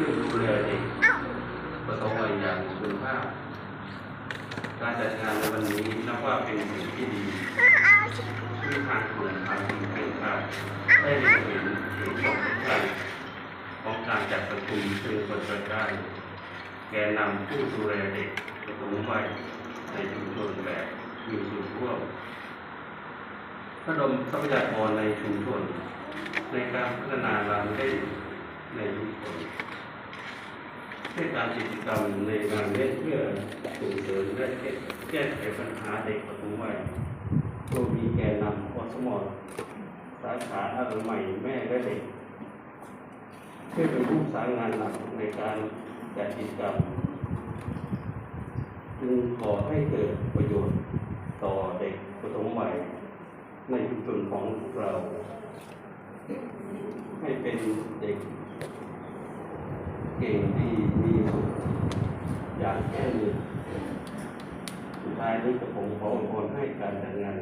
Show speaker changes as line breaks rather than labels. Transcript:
พื่อดูแลเด็กปฐมวัยอย่างคุณภาพ การจัดงานในวันนี้นับว่าเป็นสิ่งที่ดีที่ทางกลุ่มทางทีมเป็นการได้เห็นเห็นถึงความสำคัญของการจัดประชุมซึ่งคนจะได้แกนนำผู้ดูแลเด็กปฐมวัยในชุมชนแบบมีส่วนร่วมระดมทรัพยากรในชุมชนในการพัฒนาร้านได้ในชุมชน ให้การกิจกรรมในงานเล่นเพื่อส่งเสริมและแก้ไขปัญหาเด็กปฐมวัยโดยมีแกนนำอสมสาขาอนามัยแม่และเด็กเพื่อเป็นผู้สางงานหลักในการจัดกิจกรรมจึงขอให้เกิดประโยชน์ต่อเด็กปฐมวัยในชุมชนของเรา ให้เป็นเด็กเก่งดีมีสุขอย่างแค่นี้สุด ท้ายนี้ก็ผมขออวยพรให้การจัดงาน